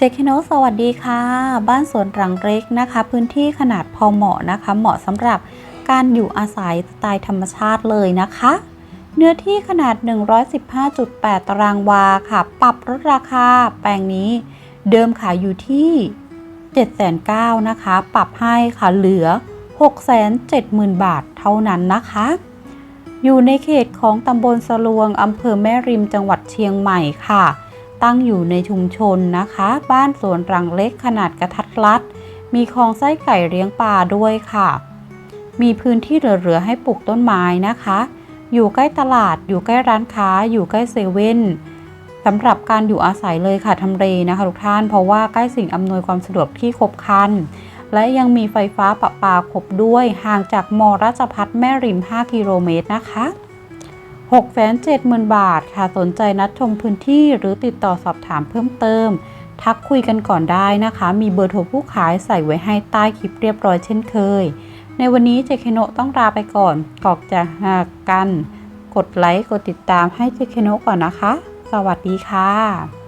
เจคโนสวัสดีค่ะ บ้านสวนหลังเล็กนะคะ พื้นที่ขนาดพอเหมาะนะคะ เหมาะสำหรับการอยู่อาศัยสไตล์ธรรมชาติเลยนะคะ เนื้อที่ขนาด 115.8 ตารางวาค่ะ ปรับลดราคาแปลงนี้ เดิมขายอยู่ที่7 9 0 0 0นะคะ ปรับให้ค่ะเหลือ 670,000 บาทเท่านั้นนะคะ อยู่ในเขตของตำบลสลวงอำเภอแม่ริมจังหวัดเชียงใหม่ค่ะ ตั้งอยู่ในชุมชนนะคะ บ้านสวนรังเล็กขนาดกระทัดรัด มีคลองไส้ไก่เลี้ยงปลาด้วยค่ะ มีพื้นที่เหลือๆให้ปลูกต้นไม้นะคะ อยู่ใกล้ตลาด อยู่ใกล้ร้านค้า อยู่ใกล้เซเว่นสำหรับการอยู่อาศัยเลยค่ะทำเลนะคะทุกท่าน เพราะว่าใกล้สิ่งอำนวยความสะดวกที่ครบครัน และยังมีไฟฟ้าประปาครบด้วย ห่างจากมอราชพัฒแม่ริม 5 กิโลเมตรนะคะ 670,000 บาทค่ะสนใจนัดชมพื้นที่หรือติดต่อสอบถามเพิ่มเติม ทักคุยกันก่อนได้นะคะ มีเบอร์โทรผู้ขายใส่ไว้ให้ใต้คลิปเรียบร้อยเช่นเคย ในวันนี้เจเคโนต้องลาไปก่อนกอกจากกัน กดไลค์กดติดตามให้เจเคโนก่อนนะคะ สวัสดีค่ะ